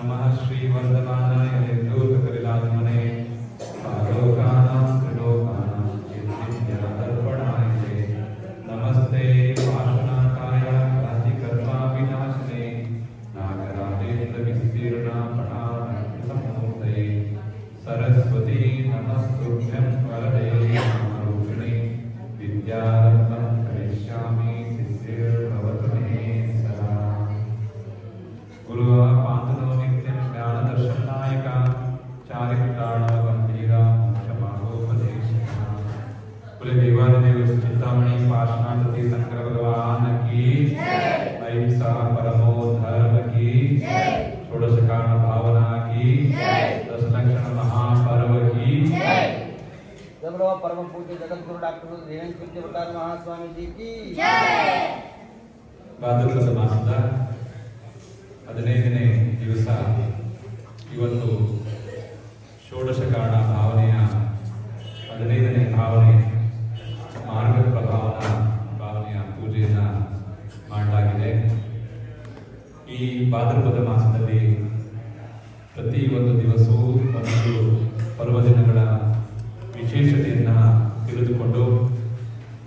नमः श्रीवर्धमानाय लोककपिलात्मने ಅಹಿಂಸಾ ಪರಮೋ ಧರ್ಮ ಕಿ ಷೋಡಶ ಕಾರಣ ಭಾವನಾ ಕಿ ದಶ ಲಕ್ಷಣ ಮಹಾಪರ್ವ ಕಿ जबरो परम पूज्य जगत गुरु डॉक्टर देवेंद्र कीर्ति प्रकाश महास्वामी जी की ಭಾದ್ರಪದ ಮಾಸದ ಹದಿನೈದನೇ ದಿವಸ ಇವತ್ತು ಷೋಡಶ ಕಾರಣ ಭಾವನೆಯ ಹದಿನೈದನೇ ಭಾವನೆ ಮಾರ್ಗ ಪ್ರಭಾವನ ಈ ಭಾದ್ರಪದ ಮಾಸದಲ್ಲಿ ಪ್ರತಿ ಒಂದು ದಿವಸವೂ ಒಂದು ಪರ್ವದಿನಗಳ ವಿಶೇಷತೆಯನ್ನು ತಿಳಿದುಕೊಂಡು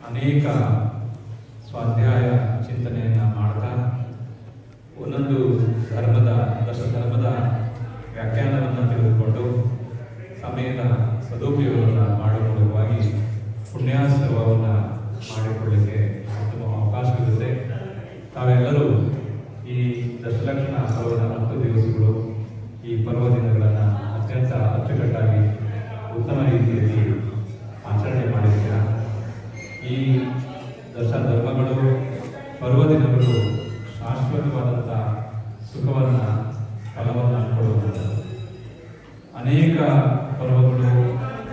ಅನೇಕ ಸ್ವಾಧ್ಯಾಯ ಚಿಂತನೆಯನ್ನು ಮಾಡ್ತಾ ಒಂದೊಂದು ಧರ್ಮದ ದಶ ಧರ್ಮದ ವ್ಯಾಖ್ಯಾನವನ್ನು ತಿಳಿದುಕೊಂಡು ಸಮಯದ ಸದುಪಯೋಗವನ್ನು ಮಾಡಿಕೊಳ್ಳುವಾಗಿ ಪುಣ್ಯಾಶ್ರವವನ್ನು ಮಾಡಿಕೊಳ್ಳಲಿಕ್ಕೆ ಉತ್ತಮ ಅವಕಾಶವಿರುತ್ತೆ ತಾವೆಲ್ಲರೂ ಈ ದಶಲಕ್ಷಣ ಪರ್ವದ ಹತ್ತು ದಿವಸಗಳು ಈ ಪರ್ವ ದಿನಗಳನ್ನು ಅತ್ಯಂತ ಅಚ್ಚುಕಟ್ಟಾಗಿ ಉತ್ತಮ ರೀತಿಯಲ್ಲಿ ಆಚರಣೆ ಮಾಡಿದ್ದೀರಾ ಈ ದಶ ಧರ್ಮಗಳು ಪರ್ವದಿನಗಳು ಶಾಶ್ವತವಾದಂಥ ಸುಖವನ್ನು ಫಲವನ್ನು ಕೊಡುವಂಥದ್ದು ಅನೇಕ ಪರ್ವಗಳು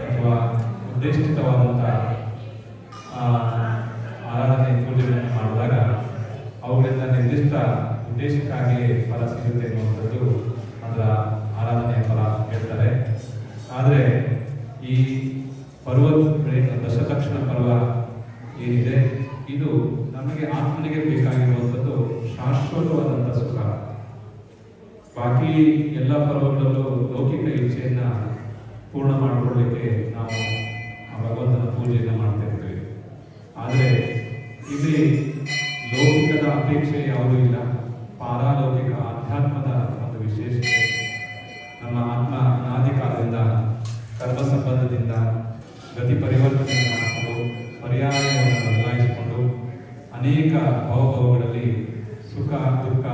ಅಥವಾ ಉದ್ದೇಶಿತವಾದಂಥ ಆ, ಆರಾಧನೆ ಪೂಜೆಗಳನ್ನು ಮಾಡಿದಾಗ ಅವುಗಳಿಂದ ನಿರ್ದಿಷ್ಟ ಉದ್ದೇಶಕ್ಕಾಗಿ ಫಲ ಸಿಗುತ್ತೆ ಎನ್ನುವಂಥದ್ದು ಅದರ ಆರಾಧನೆಯ ಫಲ ಹೇಳ್ತಾರೆ. ಆದರೆ ಈ ಪರ್ವತ ದಶಲಕ್ಷಣ ಪರ್ವ ಏನಿದೆ, ಇದು ನಮಗೆ ಆತ್ಮನಿಗೆ ಬೇಕಾಗಿರುವಂಥದ್ದು ಶಾಶ್ವತವಾದಂಥ ಸುಖ. ಬಾಕಿ ಎಲ್ಲ ಪರ್ವಗಳಲ್ಲೂ ಲೌಕಿಕ ಇಚ್ಛೆಯನ್ನು ಪೂರ್ಣ ಮಾಡಿಕೊಳ್ಳಲಿಕ್ಕೆ ನಾವು ಗತಿ ಪರಿವರ್ತನೆಯನ್ನು ಮಾಡಿಕೊಂಡು, ಪರ್ಯಾಯವನ್ನು ಬದಲಾಯಿಸಿಕೊಂಡು, ಅನೇಕ ಭಾವಭಾವಗಳಲ್ಲಿ ಸುಖ, ದುಃಖ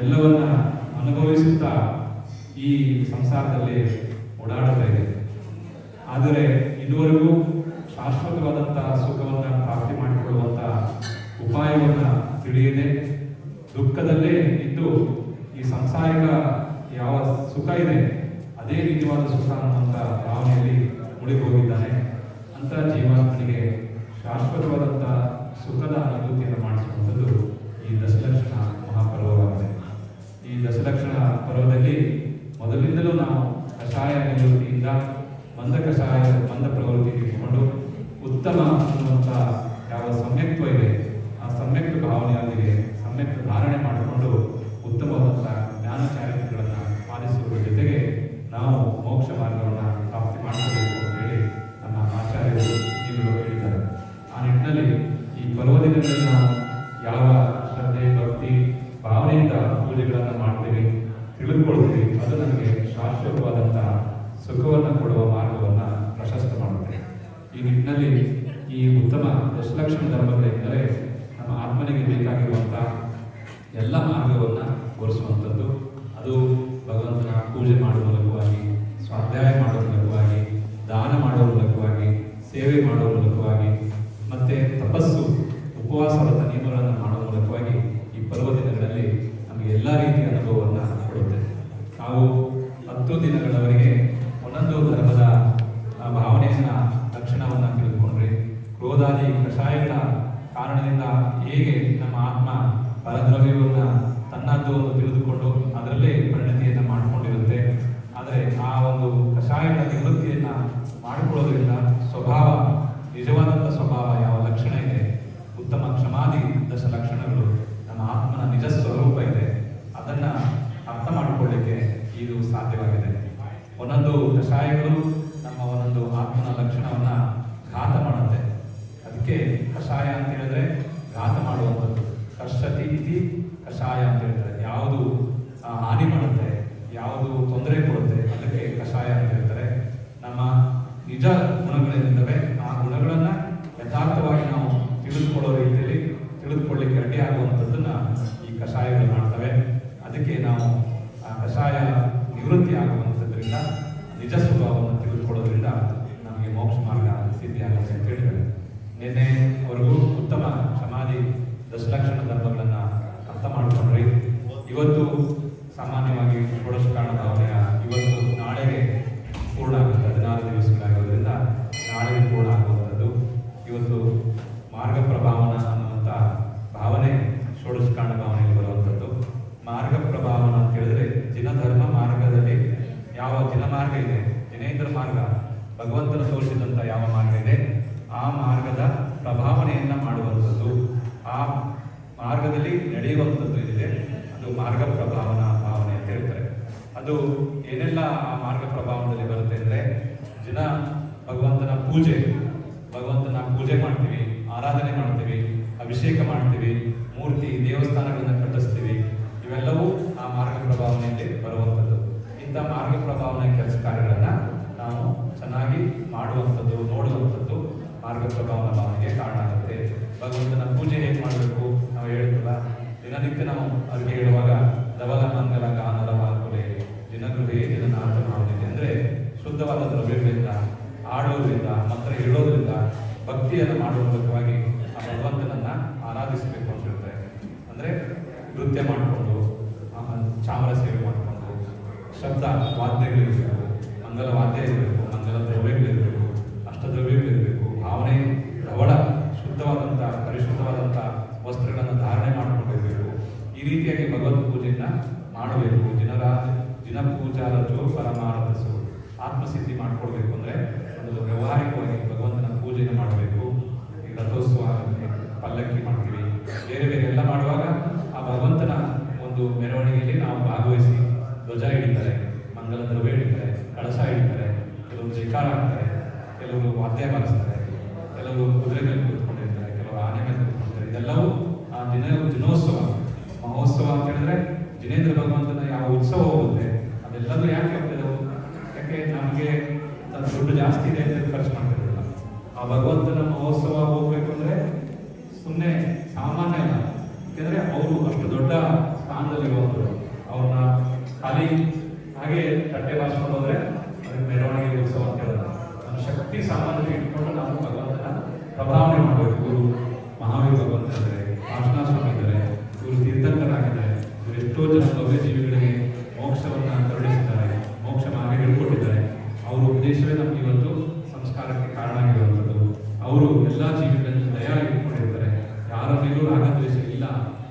ಎಲ್ಲವನ್ನ ಅನುಭವಿಸುತ್ತಾ ಈ ಸಂಸಾರದಲ್ಲಿ ಓಡಾಡ್ತಾ ಇದೆ. ಆದರೆ ಇದುವರೆಗೂ ಶಾಶ್ವತವಾದಂತಹ ಸುಖವನ್ನು ಪ್ರಾಪ್ತಿ ಮಾಡಿಕೊಳ್ಳುವಂಥ ಉಪಾಯವನ್ನು ತಿಳಿಯದೆ ದುಃಖದಲ್ಲೇ ಇದ್ದು ಈ ಸಂಸಾರಿಕ ಯಾವ ಸುಖ ಇದೆ, ಅದೇ ರೀತಿಯಾದ ಸುಖ ಅನ್ನುವಂಥ ಭಾವನೆಯಲ್ಲಿ ಮುಳುಗಿ ಹೋಗಿದ್ದಾನೆ. ಅಂತ ಜೀವಾತ್ಮನಿಗೆ ಸುಖದ ಅನುಭೂತಿಯನ್ನು ಮಾಡಿಸುವಂಥದ್ದು ಈ ದಶಲಕ್ಷಣ ಮಹಾಪರ್ವವಾಗಿದೆ. ಈ ದಶಲಕ್ಷಣ ಪರ್ವದಲ್ಲಿ ಮೊದಲಿಂದಲೂ ನಾವು ಕಷಾಯ ನಿವೃತ್ತಿಯಿಂದ ಮಂದ ಕಷಾಯ, ಮಂದ ಪ್ರವೃತ್ತಿಗೆ ಇಟ್ಟುಕೊಂಡು ಉತ್ತಮ ಅನ್ನುವಂಥ ಯಾವ ಸಮ್ಯಕ್ತ್ವ ಇದೆ, ಆ ಸಮ್ಯಕ್ತ ಭಾವನೆಯೊಂದಿಗೆ ಸಮ್ಯಕ್ತ ಧಾರಣೆ ಮಾಡಿಕೊಂಡು ಉತ್ತಮವಾದಂಥ ಜ್ಞಾನ ಪೂಜೆ ಮಾಡುವ ಮೂಲಕವಾಗಿ ಸ್ವಾಧ್ಯಾಯ ಮಾಡುವ ಮೂಲಕವಾಗಿ ದಾನ ಮಾಡುವ ಮೂಲಕವಾಗಿ ಸೇವೆ ಮಾಡುವ ಮೂಲಕವಾಗಿ ಮತ್ತೆ ತಪಸ್ಸು ಉಪವಾಸ ವ್ರತ ನಿಯಮಗಳನ್ನು ಮಾಡುವ ಮೂಲಕವಾಗಿ ಈ ಪರ್ವ ದಿನಗಳಲ್ಲಿ ನಮಗೆ ಎಲ್ಲ ರೀತಿಯ ಅನುಭವವನ್ನು ಕೊಡುತ್ತೆ ನಾವು ಹತ್ತು ದಿನಗಳವರೆಗೆ ಒಂದೊಂದು ಧರ್ಮದ ಆ, ಭಾವನೆಯನ್ನ ಲಕ್ಷಣವನ್ನು ತಿಳಿದುಕೊಂಡ್ರೆ ಕ್ರೋಧಾದಿ ಕಷಾಯಗಳ ಕಾರಣದಿಂದ ಹೇಗೆ ನಮ್ಮ ಆತ್ಮ ಪರದ್ರವ್ಯವನ್ನ ತನ್ನದ್ದು ಒಂದು ತಿಳಿದುಕೊಂಡು ಅದರಲ್ಲೇ ಪರಿಣತಿಯನ್ನ ಮಾಡಿಕೊಂಡಿರುತ್ತೆ ಆದರೆ ಆ ಒಂದು ಕಷಾಯಗಳ ನಿವೃತ್ತಿಯನ್ನ ಮಾಡಿಕೊಳ್ಳೋದ್ರಿಂದ ಸ್ವಭಾವ ನಿಜವಾದಂಥ ಸ್ವಭಾವ ಯಾವ ಲಕ್ಷಣ ಇದೆ ಉತ್ತಮ ಕ್ಷಮಾದಿ ದಶ ಲಕ್ಷಣಗಳು ನಮ್ಮ ಆತ್ಮನ ನಿಜ ಸ್ವರೂಪ ಇದೆ ಸಾಧ್ಯವಾಗಿದೆ. ಒಂದೊಂದು ಕಷಾಯಗಳು ನಮ್ಮ ಒಂದೊಂದು ಆತ್ಮನ ಲಕ್ಷಣವನ್ನ ಘಾತ ಮಾಡುತ್ತೆ. ಅದಕ್ಕೆ ಕಷಾಯ ಅಂತ ಹೇಳಿದ್ರೆ ಘಾತ ಮಾಡುವಂಥದ್ದು. ಕಷ್ಟತಿ ಇತಿ ಕಷಾಯ ಅಂತ ಹೇಳ್ತಾರೆ ಯಾವುದು ಹಾನಿ ಮಾಡುತ್ತೆ, ಯಾವುದು ತೊಂದರೆ ಕೊಡುತ್ತೆ, ಅದಕ್ಕೆ ಕಷಾಯ ಅಂತ ಹೇಳ್ತಾರೆ. ಇವತ್ತು ಅಭಿಷೇಕ ಮಾಡ್ತೀವಿ, ಮೂರ್ತಿ, ದೇವಸ್ಥಾನಗಳನ್ನ ಕಟ್ಟಿಸ್ತೀವಿ, ಇವೆಲ್ಲವೂ ಆ ಮಾರ್ಗ ಪ್ರಭಾವನೆಯಲ್ಲಿ ಬರುವಂಥದ್ದು. ಇಂಥ ಮಾರ್ಗ ಪ್ರಭಾವನೆ ಕೆಲಸ ಕಾರ್ಯಗಳನ್ನ ನಾವು ಚೆನ್ನಾಗಿ ಮಾಡುವಂಥದ್ದು, ನೋಡುವಂಥದ್ದು ಮಾರ್ಗ ಪ್ರಭಾವನ ಭಾವನೆಗೆ ಕಾರಣ ಆಗುತ್ತೆ. ಭಗವಂತನ ಪೂಜೆ ಹೇಗೆ ಮಾಡಬೇಕು? ನಾವು ಹೇಳ್ತಲ್ಲ ದಿನನಿತ್ಯ ನಾವು ಅದಕ್ಕೆ ಹೇಳುವಾಗ ಧವಲ ಮಂಗಲ ಗಾನದ ವಾಲ್ಕುಲೆ ದಿನಗೃಹೇ ದಿನನಾಥ ಭಾವನೆ ಅಂದರೆ ಶುದ್ಧವಾದ ದ್ರವ್ಯಗಳಿಂದ, ಆಡೋದ್ರಿಂದ, ಮಂತ್ರ ಹೇಳೋದ್ರಿಂದ, ಭಕ್ತಿಯನ್ನು ಮಾಡುವ ಮೂಲಕವಾಗಿ ಆ ಭಗವಂತನನ್ನ ಆರಾಧಿಸಬೇಕು ಅಂತ ಹೇಳ್ತಾರೆ ಅಂದ್ರೆ ನೃತ್ಯ ಮಾಡಿಕೊಂಡು ಚಾಮರ ಸೇವೆ ಮಾಡಿಕೊಂಡು ಶಬ್ದ ವಾದ್ಯಗಳಿರಬೇಕು ಮಂಗಲ ಇರಬೇಕು ಮಂಗಲ ದ್ರವ್ಯಗಳಿರಬೇಕು ಅಷ್ಟದ್ರವ್ಯಗಳಿರಬೇಕು, ಭಾವನೆ ಧವಳ ಶುದ್ಧವಾದಂಥ, ಪರಿಶುದ್ಧವಾದಂಥ ವಸ್ತ್ರಗಳನ್ನು ಧಾರಣೆ ಮಾಡಿಕೊಂಡಿರಬೇಕು. ಈ ರೀತಿಯಾಗಿ ಭಗವತ್ ಪೂಜೆಯನ್ನ ಮಾಡಬೇಕು. ಜನರ ದಿನ ಪೂಜಾರ ರಜೋ ಪರಮಾರಸು ಆತ್ಮಸಿದ್ಧಿ ಮಾಡ್ಕೊಳ್ಬೇಕು ಅಂದ್ರೆ ಒಂದು ವ್ಯವಹಾರಿಕವಾಗಿ ಭಗವಂತನ ಪೂಜೆಯನ್ನು ಮಾಡಬೇಕು ಈ ರಥೋತ್ಸವ ಆಗುತ್ತೆ, ಪಲ್ಲಕ್ಕಿ ಮಾಡ್ತೀವಿ ಬೇರೆ ಬೇರೆ ಎಲ್ಲ ಮಾಡುವಾಗ ಆ ಭಗವಂತನ ಒಂದು ಮೆರವಣಿಗೆಯಲ್ಲಿ ನಾವು ಭಾಗವಹಿಸಿ ಧ್ವಜ ಹಿಡಿತಾರೆ ಮಂಗಲ ದ್ರವ್ಯ ಹಿಡಿತಾರೆ ಕಳಶ ಹಿಡಿತಾರೆ ಕೆಲವರು ಜೈಕಾರ ಹಾಕ್ತಾರೆ ಕೆಲವರು ವಾದ್ಯ ಬಾರಿಸ್ತಾರೆ ಕೆಲವರು ಕುದುರೆ ಮೇಲೆ ಕೂತ್ಕೊಂಡಿರ್ತಾರೆ ಕೆಲವರು ಆನೆ ಮೇಲೆ ಕೂತ್ಕೊಂಡಿರ್ತಾರೆ ಇದೆಲ್ಲವೂ ಆ ದಿನ ದಿನೋತ್ಸವ ಮಹೋತ್ಸವ ಅಂತ ಹೇಳಿದ್ರೆ ಜಿನೇಂದ್ರ ಭಗವಂತನ ಯಾವ ಉತ್ಸವ ಹೋಗುತ್ತೆ ಅದೆಲ್ಲದೂ ಯಾಕೆ ಹೋಗ್ತದೆ ಯಾಕೆ ನಮಗೆ ದುಡ್ಡು ಜಾಸ್ತಿ ಇದೆ ಅಂತ ಖರ್ಚು ಮಾಡ್ತಿರಲಿಲ್ಲ ಆ ಭಗವಂತನ ಮಹೋತ್ಸವ ಹೋಗ್ಬೇಕು ಅಂದ್ರೆ ಸುಮ್ಮನೆ ಸಾಮಾನ್ಯ ಅಲ್ಲ. ಯಾಕೆಂದರೆ ಅವರು ಅಷ್ಟು ದೊಡ್ಡ ಸ್ಥಾನದಲ್ಲಿರುವಂಥವ್ರು ಅವ್ರನ್ನ ಖಾಲಿ ಹಾಗೆ ತಟ್ಟೆ ಬಾಚ್ಕೊಂಡು ಹೋದ್ರೆ ಅದಕ್ಕೆ ಮೆರವಣಿಗೆ ಉತ್ಸವ ಅಂತ ಹೇಳೋದು ನಮ್ಮ ಶಕ್ತಿ ಸಾಮರ್ಥ್ಯ ಇಟ್ಕೊಂಡು ನಾವು ಭಗವಂತನ ಪ್ರಭಾವನೆ ಮಾಡಬೇಕು ಗುರು ಮಹಾವೀರ ಭಗವಂತ ಇದ್ದಾರೆ ಆಶ್ನಾ ಸ್ವಾಮಿ ಇದ್ದಾರೆ ಇವರು ತೀರ್ಥಂಕರಾಗಿದ್ದಾರೆ ಇವರು ಎಷ್ಟೋ ಜನ ಭವ್ಯ ಜೀವಿಗಳಿಗೆ ಮೋಕ್ಷವನ್ನ ಕರುಣಿಸಿದ್ದಾರೆ ಮೋಕ್ಷ ಮಾರ್ಗ ಹೇಳ್ಕೊಟ್ಟಿದ್ದಾರೆ ಅವರ ಉದ್ದೇಶವೇ ನಮ್ಗೆ ಇವತ್ತು ಸಂಸ್ಕಾರಕ್ಕೆ ಕಾರಣ ಆಗಿರುವಂಥದ್ದು ಅವರು ಎಲ್ಲಾ ಜೀವಿಗಳಲ್ಲಿ ದಯ ಇಟ್ಕೊಂಡಿರ್ತಾರೆ ಯಾರ ಮೇಲೂ ರಾಗದ್ವೇಷ ಇಲ್ಲ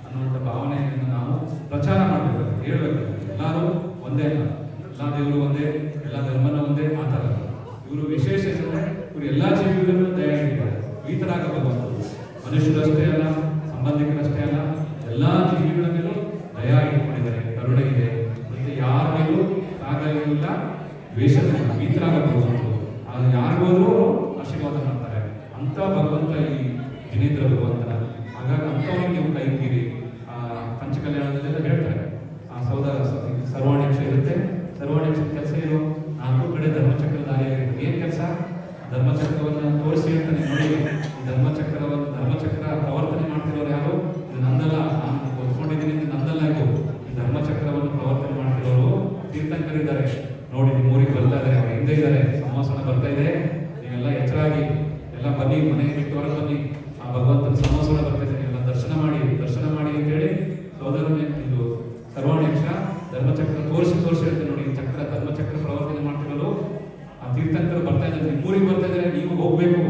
ಅನ್ನುವಂಥ ಭಾವನೆಯನ್ನು ನಾವು ಪ್ರಚಾರ ಮಾಡಬೇಕು ಹೇಳ್ಬೇಕು ಎಲ್ಲರೂ ಒಂದೇ ಅಲ್ಲ ಎಲ್ಲ ದೇವರು ಒಂದೇ ಎಲ್ಲ ಧರ್ಮನ ಒಂದೇ ಆ ಥರ ಅಲ್ಲ. ಇವರು ವಿಶೇಷ ಏನಂದ್ರೆ ಇವರು ಎಲ್ಲಾ ಜೀವಿಗಳಲ್ಲೂ ದಯ ಇಟ್ಟಿದ್ದಾರೆ ಈ ಥರ ಆಗಬಹುದು ಮನುಷ್ಯರಷ್ಟೇ ಅಲ್ಲ ಸಂಬಂಧಿಕರಷ್ಟೇ ಅಲ್ಲ ಎಲ್ಲಾ ಜೀವಿಗಳ ಮೇಲೂ ದಯ ಇಟ್ಕೊಂಡಿದ್ದಾರೆ ಕರುಣೆ ಇದೆ ಮತ್ತೆ ಯಾರ ಮೇಲೂ ರಾಗ ಇಲ್ಲ ದ್ವೇಷ ಇಲ್ಲ ಈ ಥರ ಆಗಬಹುದು ಅದು ಯಾರಿಗೋದ್ರೂ ಆಶೀರ್ವಾದ ಮಾಡ್ತಾರೆ ಅಂತ ಭಗವಂತ ಈ ಜಿನೇಂದ್ರ ಭಗವಂತನ ಹಾಗಾಗಿ ಅಂಥವ್ರಿಗೆ ನೀವು ಕೈ ಕೀರಿ ಆ ಪಂಚಕಲ್ಯಾಣದಲ್ಲೆಲ್ಲ ಹೇಳ್ತಾರೆ ಆ ಸೌದ ಸರ್ವಾಣಿಕ್ಷ ಇರುತ್ತೆ ಸರ್ವಾಣಿಕ್ಷ ಕೆಲಸ ಏನು ನಾಲ್ಕು ಕಡೆ ಧರ್ಮಚಕ್ರಧಾರಿ ಏನ್ ಕೆಲಸ ಧರ್ಮಚಕ್ರವನ್ನ ತೋರಿಸಿ ಹೇಳ್ತಾನೆ ನೋಡಿ ಈ ಧರ್ಮಚಕ್ರವನ್ನು ಧರ್ಮಚಕ್ರ ಪ್ರವರ್ತನೆ ಮಾಡ್ತಿರೋರು ಯಾರು ಇದು ನಂದಲ್ಲ ನಾನು ಓದ್ಕೊಂಡಿದ್ದೀನಿ ಇದು ನಂದಲ್ಲ ಇದು ಈ ಧರ್ಮಚಕ್ರವನ್ನು ಪ್ರವರ್ತನೆ ಮಾಡ್ತಿರೋರು ನೋಡಿ, ನಿಮ್ಮ ಊರಿಗೆ ಬರ್ತಾ ಇದ್ದಾರೆ, ಅವ್ರ ಹಿಂದೆ ಇದ್ದಾರೆ ಸಂವಾಸನ ಬರ್ತಾ ಇದೆ. ನೀವೆಲ್ಲ ಎಚ್ಚರಾಗಿ ಎಲ್ಲ ಬನ್ನಿ ಮನೆ ಬಿಟ್ಟು ಹೊರಗೆ ಬನ್ನಿ. ಆ ಭಗವಂತನ ಸಂವಾಸನ ಬರ್ತಾ ಇದೆ. ನೀವೆಲ್ಲ ದರ್ಶನ ಮಾಡಿ ದರ್ಶನ ಮಾಡಿ ಅಂತೇಳಿ ಸೋದರನೇ ಇದು ಸರ್ವಾಣಿಕ್ಷ ಧರ್ಮಚಕ್ರ ತೋರಿಸಿ ತೋರಿಸಿ ಹೇಳ್ತಾರೆ ನೋಡಿ ಚಕ್ರ, ಧರ್ಮಚಕ್ರ ಪ್ರವರ್ತನೆ ಮಾಡ್ತಿರೋದು. ಆ ತೀರ್ಥಂಕರು ಬರ್ತಾ ಇದ್ದಾರೆ. ನಿಮ್ಮೂರಿಗೆ ಬರ್ತಾ ಇದ್ದಾರೆ. ನೀವು ಹೋಗ್ಬೇಕು.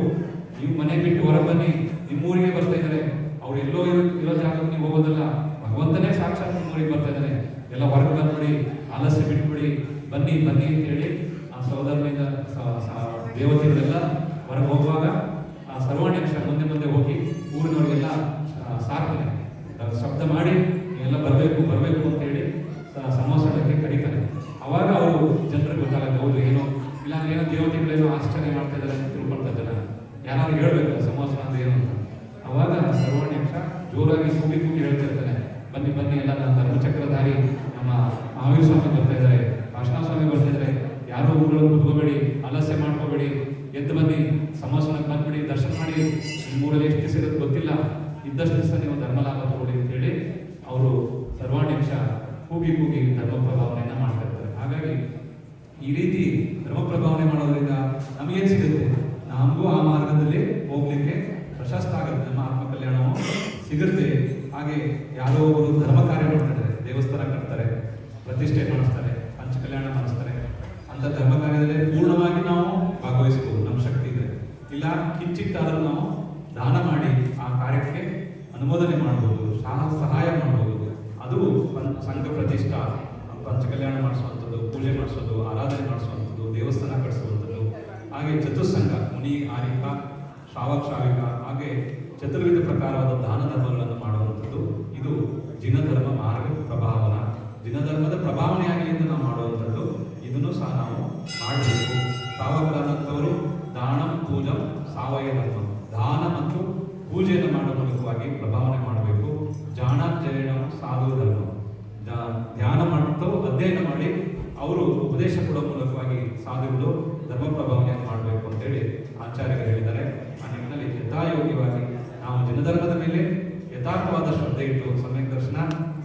ನೀವು ಮನೆ ಬಿಟ್ಟು ಹೊರಗೆ ಬನ್ನಿ. ನಿಮ್ಮೂರಿಗೆ ಬರ್ತಾ ಇದ್ದಾರೆ. ಅವ್ರು ಎಲ್ಲೋ ಇರೋ ಇರೋ ಜಾಗಕ್ಕೆ ನೀವು ಹೋಗೋದಲ್ಲ. ಭಗವಂತನೇ ಸಾಕ್ಷಾತ್ ನಿಮ್ಮೂರಿಗೆ ಬರ್ತಾ ಇದ್ದಾರೆ. ಎಲ್ಲ ಹೊರಗೆ ಬಂದ್ಬಿಡಿ, ಆಲಸ್ಯ ಬಿಟ್ಬಿಡಿ. ಬನ್ನಿ ಬನ್ನಿ ಅಂತ ಹೇಳಿ ಆ ಸೌಧರ್ಮದ ದೇವತೆಗಳೆಲ್ಲ ಹೊರಗೆ ಹೋಗುವಾಗ, ಆ ಸರ್ವಾಣ್ಯಕ್ಷ ಮುಂದೆ ಮುಂದೆ ಹೋಗಿ ಊರಿನವರಿಗೆಲ್ಲ ಸಾರ್ತಾರೆ ಶಬ್ದ ಮಾಡಿ ಎಲ್ಲ ಬರಬೇಕು ಬರಬೇಕು ಅಂತ ಹೇಳಿ ಸಮೋಸಕ್ಕೆ ಕರೀತಾರೆ. ಅವಾಗ ಅವರು ಜನರಿಗೆ ಗೊತ್ತಾಗುತ್ತೆ, ಹೌದು, ಏನೋ ಇಲ್ಲಾಂದ್ರೆ ಏನೋ ದೇವತೆಗಳೇನೋ ಆಶ್ಚರ್ಯ ಧರ್ಮ ಕಾರ್ಯ ನಡೆದಿದೆ. ದೇವಸ್ಥಾನ ಕಟ್ತಾರೆ, ಪ್ರತಿಷ್ಠೆ ಮಾಡಿಸ್ತಾರೆ ಪಂಚ ಕಲ್ಯಾಣ ಮಾಡಿಸ್ತಾರೆ. ಅಂತ ಧರ್ಮ ಕಾರ್ಯದಲ್ಲಿ ಪೂರ್ಣವಾಗಿ ನಾವು ಭಾಗವಹಿಸಬಹುದು ನಮ್ಮ ಶಕ್ತಿ ಇದೆ. ಇಲ್ಲ, ಕಿಂಚಿತ್ತಾದರೂ ನಾವು ದಾನ ಮಾಡಿ ಆ ಕಾರ್ಯಕ್ಕೆ ಅನುಮೋದನೆ ಮಾಡಬಹುದು ಸಹ, ಸಹಾಯ ಮಾಡಬಹುದು ಅದು ಸಂಘ ಪ್ರತಿಷ್ಠಾ. ಪಂಚ ಕಲ್ಯಾಣ ಮಾಡಿಸುವಂಥದ್ದು, ಪೂಜೆ ಮಾಡಿಸೋದು, ಆರಾಧನೆ ಮಾಡಿಸುವಂಥದ್ದು, ದೇವಸ್ಥಾನ ಕಟ್ಟಿಸುವಂಥದ್ದು ಹಾಗೆ ಚತುಸ್ಸಂಗ ಮುನಿ ಆರಿಕ ಶ್ರಾವಕ, ಶ್ರಾವಿಕ, ಹಾಗೆ ಚತುರ್ವಿಧ ಪ್ರಕಾರವಾದ ದಾನ ಧರ್ಮಗಳನ್ನು ಮಾಡುವಂಥದ್ದು ಇದು ಜಿನಧರ್ಮ ಮಾರ್ಗ ಪ್ರಭಾವನ ಜಿನಧರ್ಮದ ಪ್ರಭಾವನೆಯಾಗಲಿ ಎಂದು ನಾವು ಮಾಡುವಂಥದ್ದು, ಇದನ್ನು ಸಹ ನಾವು ಮಾಡಬೇಕು. ಶ್ರಾವಕರಾದಂಥವರು ದಾನ, ಪೂಜಂ, ಸಾವಯವ ದಾನ ಮತ್ತು ಪೂಜೆಯನ್ನು ಮಾಡುವ ಮೂಲಕವಾಗಿ ಪ್ರಭಾವನೆ ಮಾಡಬೇಕು. ಜಾಣ ಜಯಣ ಸಾಧು ಧರ್ಮ. ಧ್ಯಾನ ಮಾಡುತ್ತೋ ಅಧ್ಯಯನ ಮಾಡಿ ಅವರು ಉಪದೇಶ ಕೊಡೋ ಮೂಲಕವಾಗಿ ಸಾಧುಗಳು ಧರ್ಮ ಪ್ರಭಾವನೆಯನ್ನು ಮಾಡಬೇಕು ಅಂತೇಳಿ ಆಚಾರ್ಯರು ಹೇಳಿದ್ದಾರೆ. ಆ ನಿಟ್ಟಿನಲ್ಲಿ ಯಥಾಯೋಗ್ಯವಾಗಿ ನಾವು ಜನಧರ್ಮದ ಮೇಲೆ ಯಥಾರ್ಥವಾದ ಶ್ರದ್ಧೆ ಇಟ್ಟು ಸಮ್ಯಕ್ ದರ್ಶನ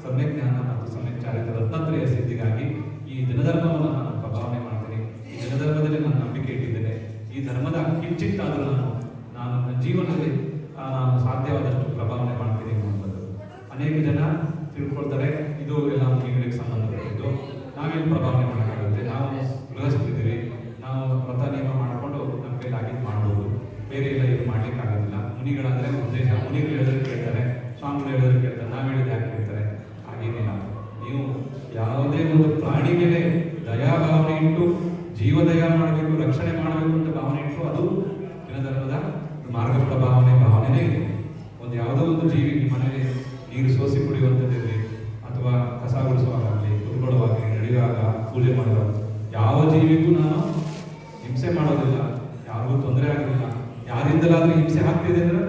ಸಮ್ಯಕ್ ಜ್ಞಾನ ಮತ್ತು ಸಮ್ಯಕ್ ಚಾರಿತ್ರ ರತ್ನತ್ರಯ ಸಿದ್ಧಿಗಾಗಿ ಈ ದಿನಧರ್ಮವನ್ನು ನಾನು ಪ್ರಭಾವನೆ ಮಾಡ್ತೀನಿ. ಈ ಜನಧರ್ಮದಲ್ಲಿ ನಾನು ನಂಬಿಕೆ ಇಟ್ಟಿದ್ದೇನೆ. ಈ ಧರ್ಮದ ಕಿಂಚಿತ್ತಾದರೂ ನಾನು ನಾನು ನನ್ನ ಜೀವನದಲ್ಲಿ ನಾನು ಸಾಧ್ಯವಾದಷ್ಟು ಪ್ರಭಾವನೆ ಮಾಡ್ತೀನಿ ಅನ್ನುವಂಥದ್ದು ಅನೇಕ ಜನ ತಿಳ್ಕೊಳ್ತಾರೆ, ಇದು ಎಲ್ಲ ಮುನಿಗಳಿಗೆ ಸಂಬಂಧಪಟ್ಟಿದ್ದು. ನಾವೇನು ಪ್ರಭಾವನೆ ಮಾಡೋಕ್ಕಾಗುತ್ತೆ? ನಾವು ಗೃಹಸ್ಥಿದ್ದೀವಿ ನಾವು ವ್ರತ ನಿಯಮ ಮಾಡಿಕೊಂಡು ನಮ್ಮ ಕೈಲಾಗಿದ್ದು ಮಾಡ್ಬೋದು. ಬೇರೆ ಎಲ್ಲ ಇದು ಮಾಡ್ಲಿಕ್ಕೆ ಆಗೋದಿಲ್ಲ ಮುನಿಗಳಾದ್ರೆ ಉದ್ದೇಶ, ಮುನಿಗಳು ಹೇಳಿದ್ರೆ ಕೇಳ್ತಾರೆ, ಸ್ವಾಮಿಗಳು ಹೇಳಿದ್ರೆ ಕೇಳ್ತಾರೆ, ನಾವು ಹೇಳಿದ್ರೆ ಯಾಕೆ ಕೇಳ್ತಾರೆ? ಹಾಗೇನಿಲ್ಲ ನೀವು ಯಾವುದೇ ಒಂದು ಪ್ರಾಣಿ ಮೇಲೆ ದಯಾ ಭಾವನೆ ಇಟ್ಟು ಜೀವದಯ ಮಾಡಬೇಕು, ರಕ್ಷಣೆ ಮಾಡಬೇಕು ಅಂತ ಭಾವನೆ ಇಟ್ಟು ಅದು ಧರ್ಮದ ಮಾರ್ಗಫಲ ಭಾವನೆ, ಭಾವನೆನೇ ಇದೆ. ಒಂದು ಯಾವುದೋ ಒಂದು ಜೀವಿ ಮನೆಯಲ್ಲಿ ನೀರು ಸೋಸಿ ಕುಡಿಯುವಂಥದ್ದಿರಲಿ ಅಥವಾ ಕಸ ಗುಡಿಸುವಾಗಲಿ ಕುತ್ಕೊಳ್ಳುವಾಗ ನಡೆಯುವಾಗ ಪೂಜೆ ಮಾಡುವಾಗ, ಯಾವ ಜೀವಿಗೂ ನಾನು ಹಿಂಸೆ ಮಾಡೋದಿಲ್ಲ, ಯಾರಿಗೂ ತೊಂದರೆ ಆಗೋದಿಲ್ಲ. ಯಾರಿಂದಲಾದರೂ ಹಿಂಸೆ ಆಗ್ತಿದೆ ಅಂದ್ರೆ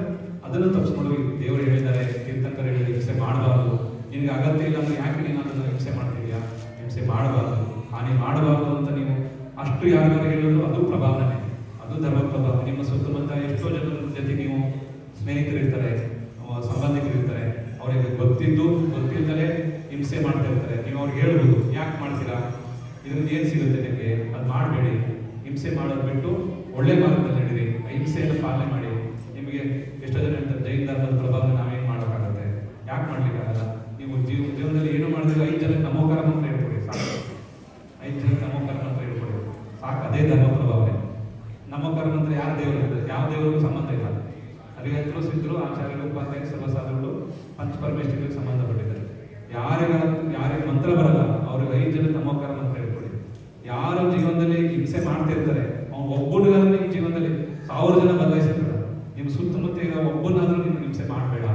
ಅದನ್ನು ತಪ್ಪಿಸ್ಕೊಂಡು ದೇವರು ಹೇಳಿದ್ದಾರೆ ತೀರ್ಥಂಕರು ಹೇಳಿದ ಹಿಂಸೆ ಮಾಡಬಾರ್ದು ನಿನಗೆ ಅಗತ್ಯ ಇಲ್ಲ ಅಂದ್ರೆ ಯಾಕೆ ನೀನು ಅದನ್ನು ಹಿಂಸೆ ಮಾಡ್ತಿದ್ಯಾ ಹಿಂಸೆ ಮಾಡಬಾರ್ದು. ಹಾನಿ ಮಾಡಬಾರ್ದು ಅಂತ ನೀವು ಅಷ್ಟು ಯಾರಿಗಾರು ಹೇಳಿದ್ರು ಅದು ಪ್ರಭಾವನೆ. ಅದು ಧರ್ಮ ಪ್ರಭಾವ ನಿಮ್ಮ ಸುತ್ತಮುತ್ತ ಎಷ್ಟೋ ಜನರ ಜೊತೆ ನೀವು ಸ್ನೇಹಿತರಿರ್ತಾರೆ ಸಂಬಂಧಿಕರಿರ್ತಾರೆ. ಅವರಿಗೆ ಗೊತ್ತಿದ್ದು ಗೊತ್ತಿಲ್ಲದಲೇ ಹಿಂಸೆ ಮಾಡ್ತಾ ಇರ್ತಾರೆ. ನೀವು ಅವ್ರಿಗೆ ಹೇಳ್ಬೋದು, ಯಾಕೆ ಮಾಡ್ತೀರಾ? ಇದರಿಂದ ಏನು ಸಿಗುತ್ತೆ ನಿಮಗೆ? ಅದು ಮಾಡಬೇಡಿ. ಹಿಂಸೆ ಮಾಡೋದು ಬಿಟ್ಟು ಒಳ್ಳೆ ಮಾರ್ಗದಲ್ಲಿ ನಡೀರಿ. ಅಹಿಂಸೆಯನ್ನು ಪಾಲನೆ ಮಾಡಿ. ನಿಮಗೆ ಎಷ್ಟೋ ಜೈನ ಧರ್ಮದ ಪ್ರಭಾವ ನಾವೇನು ಮಾಡೋಕ್ಕಾಗುತ್ತೆ ಯಾಕೆ ಮಾಡ್ಲಿಕ್ಕಾಗಲ್ಲ ನೀವು ಜೀವ ಜೀವನದಲ್ಲಿ ಏನು ಮಾಡಿದ್ರೆ ಐದು ಜನಕ್ಕೆ ನಮೋಕಾರ ಮಾತ್ರ ಹೇಳ್ಕೊಡಿ ಸಾಕು ಐದು ಜನಕ್ಕೆ ನಮೋಕಾರ ಮಾತ್ರ ಹೇಳ್ಕೊಡಿ ಸಾಕು ಅದೇ ಧರ್ಮ ಪ್ರಭಾವನೆ ನಮೋಕಾರ ಮಂತ್ರ ಯಾರ ದೇವರು ಇರ್ತದೆ ಯಾವ ದೇವರಿಗೂ ಸಂಬಂಧ ಇಲ್ಲ ಹರಿಹತ್ರು ಸಿದ್ಧರು ಆಚಾರ್ಯರು ಉಪಾಧ್ಯಾಯ ಸರ್ವಸಾಧುಗಳು ಪಂಚಪರಮೇಶ್ವರಿಗೆ ಸಂಬಂಧಪಟ್ಟಿದ್ದಾರೆ ಯಾರಿಗ ಯಾರಿಗೆ ಮಂತ್ರ ಬರಲ್ಲ ಅವ್ರಿಗೆ ಐದು ಜನ ನಮೋಕಾರ ಮಂತ್ರ ಹೇಳ್ಕೊಡಿ ಯಾರು ಜೀವನದಲ್ಲಿ ಹಿಂಸೆ ಮಾಡ್ತಿರ್ತಾರೆ ಅವ್ನು ಒಬ್ಬನಿಗಾದ್ರೆ ನಿಮ್ಮ ಜೀವನದಲ್ಲಿ ಸಾವಿರ ಜನ ಬದಲಾಯಿಸಿರ್ತಾರೆ ನಿಮ್ಮ ಸುತ್ತಮುತ್ತ ಇರೋ ಒಬ್ಬನಾದ್ರೂ ನೀವು ಹಿಂಸೆ ಮಾಡಬೇಡ.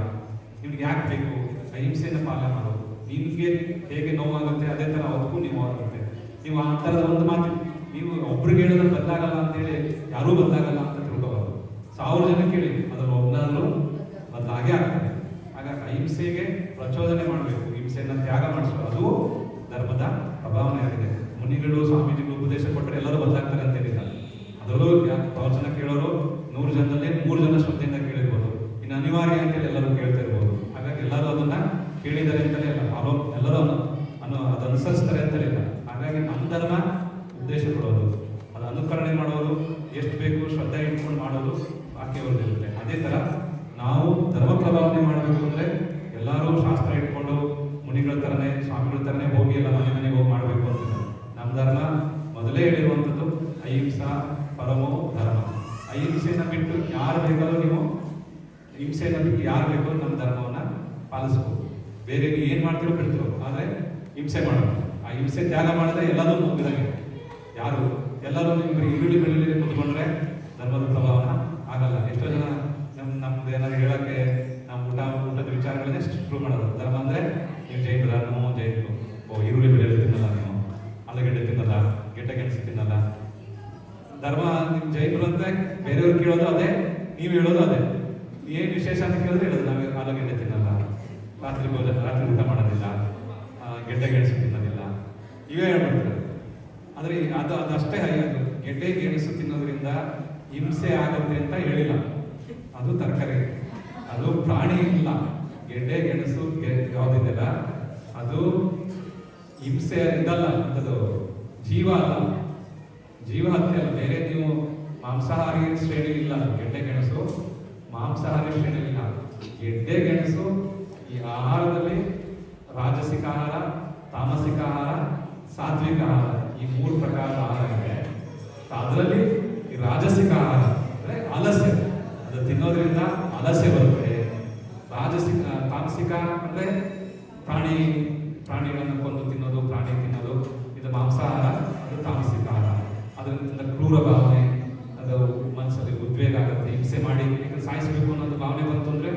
ನಿಮ್ಗೆ ಯಾಕೆ ಬೇಕು? ಅಹಿಂಸೆಯನ್ನು ಪಾಲನೆ ಮಾಡು ನಿಮಗೆ ಹೇಗೆ ನೋವಾಗುತ್ತೆ, ಅದೇ ತರ ಅವಕ್ಕೂ ನೀವು ಆಗುತ್ತೆ. ನೀವು ಆ ಥರದ ಒಂದು ಮಾತು, ನೀವು ಒಬ್ರಿಗೆ ಹೇಳಿದ್ರೆ ಬದಲಾಗಲ್ಲ ಅಂತೇಳಿ ಯಾರೂ ಬದಲಾಗಲ್ಲ ಅಂತ ತಿಳ್ಕೋಬಾರ್ದು. ಸಾವಿರ ಜನ ಕೇಳಿ, ಅದ್ರಲ್ಲಿ ಒಬ್ಬನಾದ್ರೂ ಬದಲಾಗೇ ಆಗ್ತದೆ. ಹಾಗಾಗಿ ಅಹಿಂಸೆಗೆ ಪ್ರಚೋದನೆ ಮಾಡಬೇಕು. ಹಿಂಸೆಯನ್ನು ತ್ಯಾಗ ಮಾಡಿಸೋದು, ಅದು ಧರ್ಮದ ಪ್ರಭಾವನೆ ಆಗಿದೆ. ಮುನಿಗಳು, ಸ್ವಾಮೀಜಿಗಳು ಉಪದೇಶ ಕೊಟ್ಟರೆ ಎಲ್ಲರೂ ಬದಲಾಗ್ತಾರೆ ಅಂತೇನಿಲ್ಲ ಅದರಲ್ಲೂ ಯಾ- ಜನ ಕೇಳೋರು? ನೂರು ಜನದಲ್ಲಿ ಮೂರು ಜನ ಶ್ರದ್ಧೆಯಿಂದ ಕೇಳಿರ್ಬೋದು. ಇನ್ನು ಅನಿವಾರ್ಯ ಅಂತೇಳಿ ಎಲ್ಲರೂ ಕೇಳ್ತಾ ಇರ್ಬೋದು. ಹಾಗಾಗಿ ಎಲ್ಲರೂ ಅದನ್ನ ಕೇಳಿದ್ದಾರೆ ಅಂತಲೇ ಇಲ್ಲ ಫಾಲೋ ಎಲ್ಲರೂ ಅನ್ನು ಅದು ಅನುಸರಿಸ್ತಾರೆ ಅಂತಲೇ ಇಲ್ಲ ಹಾಗಾಗಿ ನಮ್ಮ ಧರ್ಮ ಉದ್ದೇಶ ಕೊಡೋದು. ಅದು ಅನುಕರಣೆ ಮಾಡೋದು, ಎಷ್ಟು ಬೇಕು ಶ್ರದ್ಧೆ ಇಟ್ಕೊಂಡು ಮಾಡೋದು ಬಾಕಿಯವ್ರದ್ದಿರುತ್ತೆ ಅದೇ ಥರ ನಾವು ಧರ್ಮ ಪ್ರಭಾವನೆ ಮಾಡಬೇಕು ಅಂದ್ರೆ ಎಲ್ಲರೂ ಶಾಸ್ತ್ರ ಇಟ್ಕೊಂಡು ಮುನಿಗಳ ತರನೇ ಸ್ವಾಮಿಗಳ ತರನೇ ಹೋಗಿ ಎಲ್ಲ ಮನೆ ಮನೆಗೆ ಹೋಗಿ ಮಾಡಬೇಕು ಅಂತ ನಮ್ಮ ಧರ್ಮ ಮೊದಲೇ ಹೇಳಿರುವಂಥದ್ದು ಅಹಿಂಸಾ ಪರಮೋ ಧರ್ಮ ಅಹಿಂಸೆಯನ್ನು ಬಿಟ್ಟು ಯಾರು ಬೇಕಾದ್ರೂ ನೀವು ಹಿಂಸೆಯನ್ನು ಬಿಟ್ಟು ಯಾರು ಬೇಕೋ ನಮ್ಮ ಧರ್ಮವನ್ನ ಪಾಲಿಸ್ಬೋದು. ಬೇರೆ ಏನ್ ಮಾಡ್ತಿರೋ ಆದರೆ ಆದ್ರೆ ಹಿಂಸೆ ಮಾಡೋದು. ಆ ಹಿಂಸೆ ತ್ಯಾಗ ಮಾಡಿದ್ರೆ ಎಲ್ಲರೂ ಮುಗಿದಾಗೆ. ಯಾರು? ಎಲ್ಲರೂ ನಿಮ್ಗೆ ಈರುಳ್ಳಿ ಬೆಳ್ಳುಳ್ಳಿ ಕುತ್ಕೊಂಡ್ರೆ ಧರ್ಮದ ಪ್ರಭಾವನ ಆಗಲ್ಲ. ಎಷ್ಟೋ ಜನ ನಮ್ಮ ನಮ್ದು ಏನಾದ್ರು ಹೇಳಕ್ಕೆ ನಮ್ಮ ಊಟ, ಊಟದ ವಿಚಾರಗಳನ್ನೇ ಶುರು ಮಾಡೋದು. ಧರ್ಮ ಅಂದ್ರೆ ನೀವು ಜೈನರ ನಾವು ಜೈನರು ಓ, ಈರುಳ್ಳಿ ಬೆಳ್ಳುಳ್ಳಿ ತಿನ್ನಲ್ಲ ನೀವು. ಆಲೂಗಡ್ಡೆ ತಿನ್ನಲ್ಲ, ಗೆಡ್ಡೆ ಗೆಣಸು ತಿನ್ನಲ್ಲ. ಧರ್ಮ ನಿಮ್ಮ ಜೈನರು ಅಂತ ಬೇರೆಯವ್ರು ಕೇಳೋದು ಅದೇ, ನೀವು ಹೇಳೋದು ಅದೇ. ಏನ್ ವಿಶೇಷ ಅಂತ ಕೇಳಿದ್ರೆ ಹೇಳೋದು, ನಾವು ಆಲೂಗೆಡ್ಡೆ ತಿನ್ನಲ್ಲ. ರಾತ್ರಿ ಭೋಜನ ರಾತ್ರಿ ಊಟ ಮಾಡೋದಿಲ್ಲ. ಗೆಡ್ಡೆ ಗೆಣಸು ತಿನ್ನೋದಿಲ್ಲ. ಇವೇ ಹೇಳ್ಬಿಡ್ತಾರೆ. ಆದರೆ ಅದು ಅದಷ್ಟೇ ಅದು ಗೆಡ್ಡೆ ಗೆಣಸು ತಿನ್ನೋದ್ರಿಂದ ಹಿಂಸೆ ಆಗುತ್ತೆ ಅಂತ ಹೇಳಿಲ್ಲ. ಅದು ತರಕಾರಿ. ಅದು ಪ್ರಾಣಿ ಇಲ್ಲ. ಗೆಡ್ಡೆ ಗೆಣಸು ಯಾವ್ದಿದೆಯಲ್ಲ ಅದು ಹಿಂಸೆ ಇದಲ್ಲ ಅದು ಜೀವ ಅಲ್ಲ. ಜೀವ ಅಲ್ಲ. ಬೇರೆ ನೀವು ಮಾಂಸಾಹಾರಿ ಶ್ರೇಣಿ ಇಲ್ಲ. ಗೆಡ್ಡೆ ಗೆಣಸು ಮಾಂಸಾಹಾರಿ ಶ್ರೇಣಿಯಲ್ಲಿ ಗೆಡ್ಡೆ ಗೆಣಸು, ಈ ಆಹಾರದಲ್ಲಿ ರಾಜಸಿಕ ಆಹಾರ, ತಾಮಸಿಕ ಆಹಾರ, ಸಾತ್ವಿಕ ಆಹಾರ, ಈ ಮೂರು ಪ್ರಕಾರದ ಆಹಾರ ಇದೆ. ಅದರಲ್ಲಿ ಈ ರಾಜಸಿಕ ಆಹಾರ ಅಂದರೆ ಆಲಸ್ಯ ಅದು ತಿನ್ನೋದ್ರಿಂದ ಆಲಸ್ಯ ಬರುತ್ತೆ. ರಾಜಸಿಕ, ತಾಮಸಿಕ ಅಂದರೆ ಪ್ರಾಣಿ, ಪ್ರಾಣಿಗಳನ್ನು ಕೊಂದು ತಿನ್ನೋದು ಪ್ರಾಣಿ ತಿನ್ನೋದು ಇದು ಮಾಂಸಾಹಾರ ಅದು ತಾಮಸಿಕ ಆಹಾರ ಅದರಿಂದ ಕ್ರೂರ ಭಾವನೆ ಅದು ಮನಸ್ಸಲ್ಲಿ ಉದ್ವೇಗ ಆಗುತ್ತೆ ಹಿಂಸೆ ಮಾಡಿ ಈಗ ಸಾಯಿಸಬೇಕು ಅನ್ನೋದು ಭಾವನೆ ಬಂತು ಅಂದ್ರೆ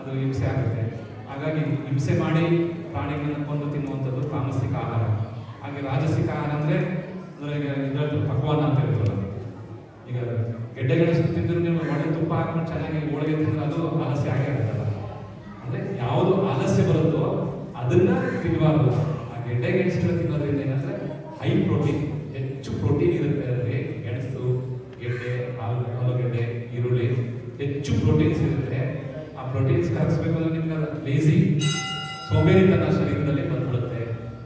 ಅದು ಹಿಂಸೆ ಆಗುತ್ತೆ. ಹಾಗಾಗಿ ಹಿಂಸೆ ಮಾಡಿ ಪ್ರಾಣಿಗಳನ್ನು ಕೊಂದು ತಿನ್ನುವಂಥದ್ದು ತಾಮಸಿಕ ಆಹಾರ. ಹಾಗೆ ರಾಜಸಿಕ ಆಹಾರ ಅಂದರೆ ಇದರದ್ದು ಪಕ್ವಾನ ಅಂತ ಹೇಳ್ತಾರೆ ಈಗ ಗೆಡ್ಡೆಗಳ ತಿಂದ್ರೆ ನೀವು ಒಳ್ಳೆ ತುಪ್ಪ ಹಾಕೊಂಡು ಚೆನ್ನಾಗಿ ಹೋಳಿಗೆ ತಿಂದ್ರೆ ಅದು ಆಲಸ್ಯ ಆಗೇ ಆಗುತ್ತಲ್ಲ ಅಂದರೆ ಯಾವುದು ಆಲಸ್ಯ ಬರುತ್ತೋ ಅದನ್ನ ತಿನ್ನಬಾರ್ದು ಆ ಗೆಡ್ಡೆ ಗೆಣಸುಗಳು ತಿನ್ನೋದ್ರಿಂದ ಏನಂದ್ರೆ ಹೈ ಪ್ರೋಟೀನ್ ಹೆಚ್ಚು ಪ್ರೋಟೀನ್ ಇರುತ್ತೆ ಅದರಲ್ಲಿ ಗೆಣಸು ಗೆಡ್ಡೆ ಹಾಲು ಆಲೂಗೆಡ್ಡೆ ಈರುಳ್ಳಿ ಹೆಚ್ಚು ಪ್ರೋಟೀನ್ಸ್ ಇರುತ್ತೆ ಆ ಪ್ರೋಟೀನ್ಸ್ ಕರಗಿಸ್ಬೇಕು ಅಂದ್ರೆ ನಿಮ್ಗೆ ಲೇಸಿ ಸೋಮೇರಿತನ ಶರೀರದಲ್ಲಿ ಬಂದ್ಬಿಡುತ್ತೆ.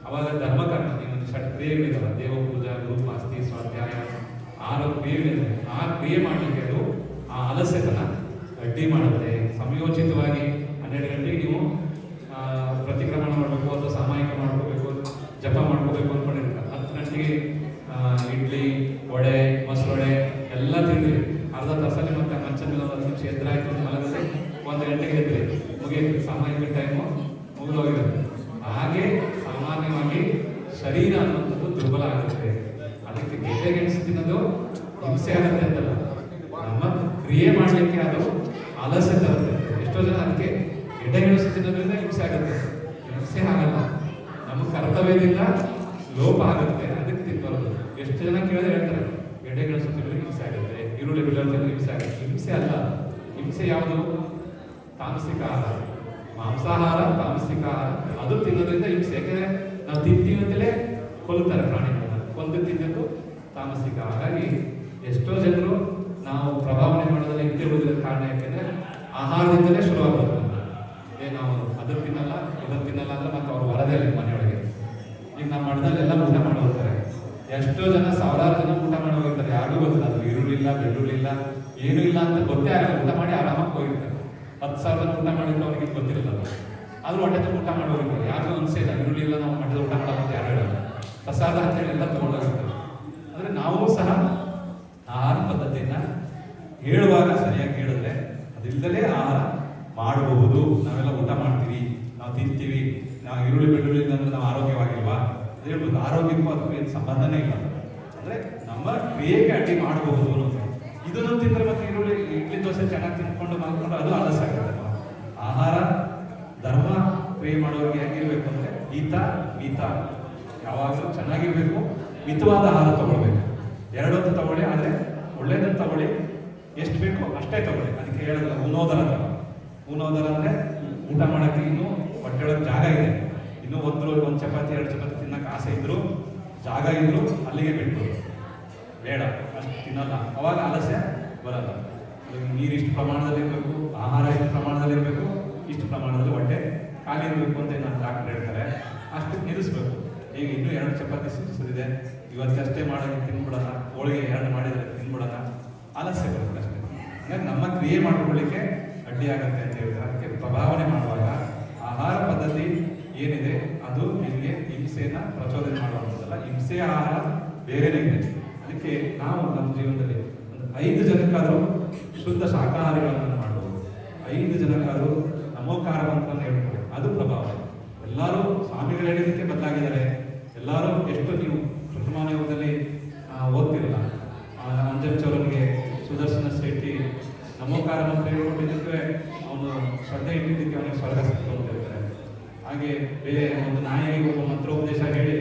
ಅವಾಗ ಧರ್ಮಕರ್ಮ ನೀವು ಷಟ್ ಕ್ರಿಯೆಗಳಿದಾವೆ. ದೇವ ಪೂಜಾ ಗುರುಪಾಸ್ತಿ ಸ್ವಾಧ್ಯಾಯ ಆರು ಕ್ರಿಯೆಗಳಿದೆ ಆ ಕ್ರಿಯೆ ಮಾಡಲಿಕ್ಕೆ ಅದು ಆ ಆಲಸ್ಯತನ ಅಡ್ಡಿ ಮಾಡುತ್ತೆ. ಸಮಯೋಚಿತವಾಗಿ ಹನ್ನೆರಡು ಗಂಟೆಗೆ ನೀವು ಪ್ರತಿಕ್ರಮಣ ಮಾಡಬೇಕು, ಅಥವಾ ಸಾಮಾಯಿಕ ಮಾಡ್ಕೋಬೇಕು, ಜಪ ಮಾಡ್ಕೋಬೇಕು ಅನ್ಕೊಂಡಿರ್ತಾರೆ. ಹತ್ತು ಗಂಟೆಗೆ ಇಡ್ಲಿ, ವಡೆ, ಮೊಸರೊಡೆ ಎಲ್ಲ ತಿಂದಿರಿ. ಅರ್ಧ ತಸಲಿ ಮತ್ತೆ ಮಂಚ ಮೇಲೆ ಒಂದು ನಿಮಿಷ ಎದುರಾಯ್ತು ಗಂಟೆಗೆ ಎದ್ರಿ ಮುಗಿಯುತ್ತೆ. ಸಾಮಾಜಿಕ ಟೈಮು ಮುಗಿದೋಗಿರುತ್ತೆ ಹಾಗೆ ಸಾಮಾನ್ಯವಾಗಿ ಶರೀರ ಅನ್ನುವಂಥದ್ದು ದುರ್ಬಲ ಆಗುತ್ತೆ. ಅದಕ್ಕೆ ಗೆಡ್ಡೆ ಗೆಣಸು ತಿನ್ನೋದು ಹಿಂಸೆ ಆಗುತ್ತೆ ಅಂತಲ್ಲ. ನಮ್ಮ ಕ್ರಿಯೆ ಮಾಡಲಿಕ್ಕೆ ಅದು ಆಲಸ್ಯ ತರುತ್ತೆ. ಎಷ್ಟೋ ಜನ ಅದಕ್ಕೆ ಗೆಡ್ಡೆ ಗೆಣಸು ತಿನ್ನೋದ್ರಿಂದ ಹಿಂಸೆ ಆಗುತ್ತೆ. ಹಿಂಸೆ ಆಗಲ್ಲ. ನಮ್ಮ ಕರ್ತವ್ಯದಿಂದ ಲೋಪ ಆಗುತ್ತೆ. ಅದಕ್ಕೆ ತಿನ್ನಬಾರದು. ಎಷ್ಟು ಜನ ಕೇಳಿದ್ರೆ ಹೇಳ್ತಾರೆ ಗೆಡ್ಡೆ ಗೆಣಸು ತಿನ್ನೋದ್ರೆ ಹಿಂಸೆ ಆಗುತ್ತೆ. ಈರುಳ್ಳಿ ಬೆಳ್ಳುಳ್ಳಿ ಹಿಂಸೆ ಆಗುತ್ತೆ. ಹಿಂಸೆ ಅಲ್ಲ. ಹಿಂಸೆ ಯಾವುದು? ತಾಮಸಿಕ ಆಹಾರ. ಮಾಂಸಾಹಾರ, ತಾಮಸಿಕ ಆಹಾರ. ಅದು ತಿನ್ನೋದ್ರಿಂದ ಹಿಂಸೆ ಯಾಕೆಂದ್ರೆ ನಾವು ತಿಂತೀವಿ ಅಂತಲೇ ಕೊಲ್ತಾರೆ ಪ್ರಾಣಿಗಳನ್ನ. ಕೊಂದು ತಿನ್ನೋದು ತಾಮಸಿಕ ಹಾಗಾಗಿ ಎಷ್ಟೋ ಜನರು ನಾವು ಪ್ರಭಾವನೆ ಮಾಡೋದನ್ನ ಇಟ್ಟಿರುವುದರ ಕಾರಣ ಯಾಕೆಂದ್ರೆ ಆಹಾರದಿಂದಲೇ ಶುರುವಾಗುತ್ತೆ ಏ, ನಾವು ಅದ್ರ ತಿನ್ನಲ್ಲ, ಇದನ್ನು ತಿನ್ನಲ್ಲ ಅಂದ್ರೆ ಮತ್ತೆ ಅವ್ರು ಬರದೇ ಇಲ್ಲ ಮನೆಯೊಳಗೆ ಈಗ ನಮ್ಮ ಮಠದಲ್ಲೆಲ್ಲ ಊಟ ಮಾಡಿ ಹೋಗ್ತಾರೆ. ಎಷ್ಟೋ ಜನ, ಸಾವಿರಾರು ಜನ ಊಟ ಮಾಡಿ ಹೋಗಿರ್ತಾರೆ. ಯಾರಿಗೂ ಗೊತ್ತಿಲ್ಲ, ಅದು ಈರುಳ್ಳಿ ಇಲ್ಲ ಬೆಳ್ಳುಳ್ಳಿ ಇಲ್ಲ ಏನೂ ಇಲ್ಲ ಅಂತ ಗೊತ್ತೇ ಆಗಲ್ಲ. ಊಟ ಮಾಡಿ ಆರಾಮಾಗಿ ಹೋಗಿರ್ತಾರೆ. ಹತ್ತು ಸಾವಿರದ ಊಟ ಮಾಡಿದ್ರು ಅವ್ರಿಗೆ ಗೊತ್ತಿರಲ್ಲ. ಆದ್ರೂ ಹೊಟ್ಟೆ ಊಟ ಮಾಡೋರಿಗೆ ಯಾರಿಗೂ ಅನ್ಸೇ ಇಲ್ಲ. ಈರುಳ್ಳಿ ಇಲ್ಲ, ನಾವು ಮಠದ ಊಟ ಮಾಡೋದು ಯಾರು ಹೇಳಲ್ಲ. ಪ್ರಸಾದ ಅಂತೇಳಿ ಎಲ್ಲ ತಗೊಂಡೋಗಿರ್ತಾರೆ. ಅಂದ್ರೆ ನಾವು ಸಹ ಆಹಾರ ಪದ್ಧತಿಯನ್ನ ಹೇಳುವಾಗ ಸರಿಯಾಗಿ ಹೇಳಿದ್ರೆ ಅದಿಲ್ಲದೆ ಆಹಾರ ಮಾಡಬಹುದು. ನಾವೆಲ್ಲ ಊಟ ಮಾಡ್ತೀವಿ, ನಾವು ತಿಂತೀವಿ, ನಾವು ಈರುಳ್ಳಿ, ಬೆಳ್ಳುಳ್ಳಿ ಅಂದ್ರೆ ನಾವು ಆರೋಗ್ಯವಾಗಿಲ್ವಾ? ಹೇಳ್ಬೋದು. ಆರೋಗ್ಯಕ್ಕೂ ಅದಕ್ಕೂ ಏನು ಸಂಬಂಧನೇ ಇಲ್ಲ. ಅಂದ್ರೆ ನಮ್ಮ ಕ್ರಿಯೆಗೆ ಅಡ್ಡಿ ಮಾಡಬಹುದು ಅನ್ನೋದು ಇದನ್ನು ತಿಂದ್ರೆ ಮತ್ತೆ ಈರುಳ್ಳಿ, ಇಡ್ಲಿ ದೋಸೆ ಚೆನ್ನಾಗಿ ತಿನ್ಕೊಂಡು ಮಾಡ್ಕೊಂಡು ಅದು ಆಲಸ ಆಗುತ್ತೆ. ಆಹಾರ, ಧರ್ಮ ಪ್ರೇ ಮಾಡೋರಿಗೆ ಹೇಗಿರ್ಬೇಕು ಅಂದ್ರೆ ಹಿತ, ಮಿತ. ಯಾವಾಗಲೂ ಚೆನ್ನಾಗಿರ್ಬೇಕು, ಮಿತವಾದ ಆಹಾರ ತಗೊಳ್ಬೇಕು. ಎರಡೊತ್ತು ತಗೊಳ್ಳಿ, ಆದ್ರೆ ಒಳ್ಳೇದನ್ನು ತಗೊಳ್ಳಿ. ಎಷ್ಟು ಬೇಕೋ ಅಷ್ಟೇ ತಗೊಳ್ಳಿ. ಅದಕ್ಕೆ ಹೇಳಿದ್ರೆ ಉನೋದರ ತರ ಉನೋದರ ಅಂದ್ರೆ ಊಟ ಮಾಡಕ್ಕೆ ಇನ್ನೂ ಹೊಟ್ಟೆಯೊಳಗೆ ಜಾಗ ಇದೆ. ಇನ್ನೂ ಒಂದು ಒಂದು ಚಪಾತಿ, ಎರಡು ಚಪಾತಿ ತಿನ್ನಕ್ಕೆ ಆಸೆ ಇದ್ರು ಜಾಗ ಇದ್ರು ಅಲ್ಲಿಗೆ ಬಿಟ್ಟು ಬೇಡ, ಅಷ್ಟು ತಿನ್ನಲ್ಲ. ಅವಾಗ ಆಲಸ್ಯ ಬರಲ್ಲ. ನೀರು ಇಷ್ಟು ಪ್ರಮಾಣದಲ್ಲಿ ಇರಬೇಕು, ಆಹಾರ ಇಷ್ಟು ಪ್ರಮಾಣದಲ್ಲಿ ಇರಬೇಕು, ಇಷ್ಟು ಪ್ರಮಾಣದಲ್ಲಿ ಹೊಟ್ಟೆ ಖಾಲಿ ಇರಬೇಕು ಅಂತ ನಾನು ಡಾಕ್ಟರ್ ಹೇಳ್ತಾರೆ. ಅಷ್ಟು ನಿಲ್ಲಿಸ್ಬೇಕು ಈಗ ಇನ್ನೂ ಎರಡು ಚಪಾತಿ ಸುದುಸೋದಿದೆ ಇವತ್ತು ಅಷ್ಟೇ ಮಾಡೋದು, ತಿನ್ಬಿಡೋಣ. ಹೋಳಿಗೆ ಎರಡು ಮಾಡಿದರೆ ತಿನ್ಬಿಡೋಣ. ಆಲಸ್ಯ ಬರುತ್ತೆ ಅಷ್ಟೇ. ಹಂಗಾಗಿ ನಮ್ಮ ಕ್ರಿಯೆ ಮಾಡ್ಕೊಳ್ಳಿಕ್ಕೆ ಅಡ್ಡಿ ಆಗುತ್ತೆ ಅಂತ ಹೇಳಿದ್ರೆ ಅದಕ್ಕೆ ಪ್ರಭಾವನೆ ಮಾಡುವಾಗ ಆಹಾರ ಪದ್ಧತಿ ಏನಿದೆ, ಅದು ನಿಮಗೆ ಹಿಂಸೆಯನ್ನು ಪ್ರಚೋದನೆ ಮಾಡುವಂಥದ್ದಲ್ಲ. ಹಿಂಸೆ ಆಹಾರ ಬೇರೆನೇ ಇದೆ. ಅದಕ್ಕೆ ನಾವು ನಮ್ಮ ಜೀವನದಲ್ಲಿ ಒಂದು ಐದು ಜನಕ್ಕಾದರೂ ಶುದ್ಧ ಶಾಖಾಹಾರಿಗಳನ್ನು ಮಾಡಬಹುದು ಐದು ಜನಕ್ಕಾದರೂ ನಮೋಕಾರ ಮಂತ್ರವನ್ನು ಹೇಳ್ಬೋದು ಅದು ಪ್ರಭಾವ. ಎಲ್ಲರೂ ಸ್ವಾಮಿಗಳು ಹೇಳಿದ್ದಕ್ಕೆ ಬದಲಾಗಿದ್ದಾರೆ. ಎಲ್ಲರೂ ಎಷ್ಟು ನೀವು ಪ್ರಥಮಾನ ಯುಗದಲ್ಲಿ ಓದ್ತಿರಲ್ಲ. ಅಂಜನ್ ಚೌರನ್ಗೆ ಸುದರ್ಶನ ಶೆಟ್ಟಿ ನಮೋಕಾರ ಮಂತ್ರ ಹೇಳ್ಕೊಂಡಿದ್ದಕ್ಕೆ ಅವನು ಶ್ರದ್ಧೆ ಇಟ್ಟಿದ್ದಕ್ಕೆ ಅವನಿಗೆ ಸ್ವರ್ಗ ಸಿಕ್ತು ಅಂತ ಹೇಳ್ತಾರೆ. ಹಾಗೆ ಬೇರೆ ಒಂದು ನಾಯಿಗೆ ಒಬ್ಬ ಮಂತ್ರೋಪದೇಶ ಹೇಳಿ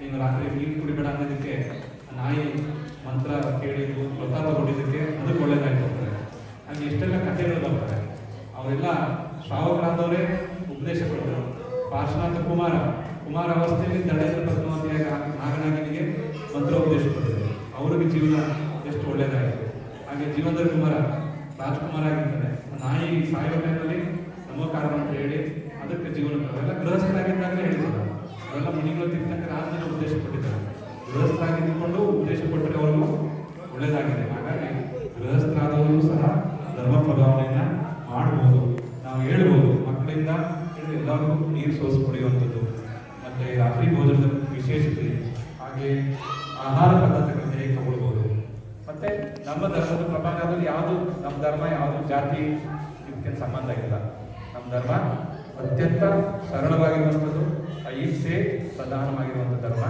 ನೀನು ರಾತ್ರಿ ನೀರು ಕುಡಿಬೇಡ ಅನ್ನೋದಕ್ಕೆ ಆ ನಾಯಿ ಮಂತ್ರ ಕೇಳಿದ್ದು ಪ್ರಸಾದ ಕೊಟ್ಟಿದ್ದಕ್ಕೆ ಅದಕ್ಕೆ ಒಳ್ಳೇದಾಗಿ ಬರ್ತಾರೆ. ಹಾಗೆ ಎಷ್ಟೆಲ್ಲ ಕಥೆಗಳು ಬರ್ತಾರೆ. ಅವರೆಲ್ಲ ಶ್ರಾವಕರಾದವರೇ ಉಪದೇಶ ಕೊಡ್ತಾರೆ. ಪಾರ್ಶ್ವನಾಥ ಕುಮಾರ ಕುಮಾರ ಅವಸ್ಥೆಯಲ್ಲಿ ದಳೇಂದ್ರ ಪದ್ಮಾವತಿಯ ನಾಗನಾಗಿನಿಗೆ ಮಂತ್ರ ಉಪದೇಶ ಕೊಡ್ತಾರೆ. ಅವ್ರಿಗೆ ಜೀವನ ಎಷ್ಟು ಒಳ್ಳೆಯದಾಗಿದೆ ಹಾಗೆ ಜೀವನದ ಕುಮಾರ, ರಾಜ್ಕುಮಾರ ಆಗಿರ್ತಾರೆ. ನಾಯಿ ಸಾಯುವ ಟೈಮಲ್ಲಿ ನಮೋಕಾರ ಅಂತ ಹೇಳಿ ಅದಕ್ಕೆ ಜೀವನ ಅವೆಲ್ಲ ಗೃಹಸ್ಥರಾಗಿದ್ದಾಗಲೇ ಹೇಳ್ತಾರೆ. ಅವೆಲ್ಲ ಮುನಿಗಳು ತಿಂತಕ್ಕ ರಾಜ್ಯ ಉದ್ದೇಶ ಕೊಟ್ಟಿದ್ದಾರೆ. ಗೃಹಸ್ಥರಾಗಿ ನಿಂತ್ಕೊಂಡು ಉದ್ದೇಶ ಕೊಟ್ಟರೆ ಅವರಿಗೂ ಒಳ್ಳೆಯದಾಗಿದೆ ಹಾಗಾಗಿ ಗೃಹಸ್ಥರಾದವರು ಸಹ ಧರ್ಮ ಪ್ರಭಾವನೆಯನ್ನು ಮಾಡ್ಬೋದು. ನಾವು ಹೇಳ್ಬೋದು, ಮಕ್ಕಳಿಂದ ಹಿಡಿದು ಎಲ್ಲರಿಗೂ ನೀರು ಸೋಸಿ ಕುಡಿಯುವಂಥದ್ದು, ಮತ್ತೆ ರಾತ್ರಿ ಭೋಜನದ ವಿಶೇಷತೆ, ಹಾಗೆ ಆಹಾರ ಪದ್ಧತಿಗಳನ್ನು ಹೇಗೆ ತಗೊಳ್ಬೋದು. ಮತ್ತೆ ನಮ್ಮ ಧರ್ಮದ ಪ್ರಭಾವದಲ್ಲಿ ಯಾವುದು, ನಮ್ಮ ಧರ್ಮ ಯಾವುದು, ಜಾತಿ ಇದಕ್ಕೆ ಸಂಬಂಧ ಇಲ್ಲ. ನಮ್ಮ ಧರ್ಮ ಅತ್ಯಂತ ಸರಳವಾಗಿರುವಂಥದ್ದು ಅಹಿಂಸೆ ಪ್ರಧಾನವಾಗಿರುವಂಥ ಧರ್ಮ.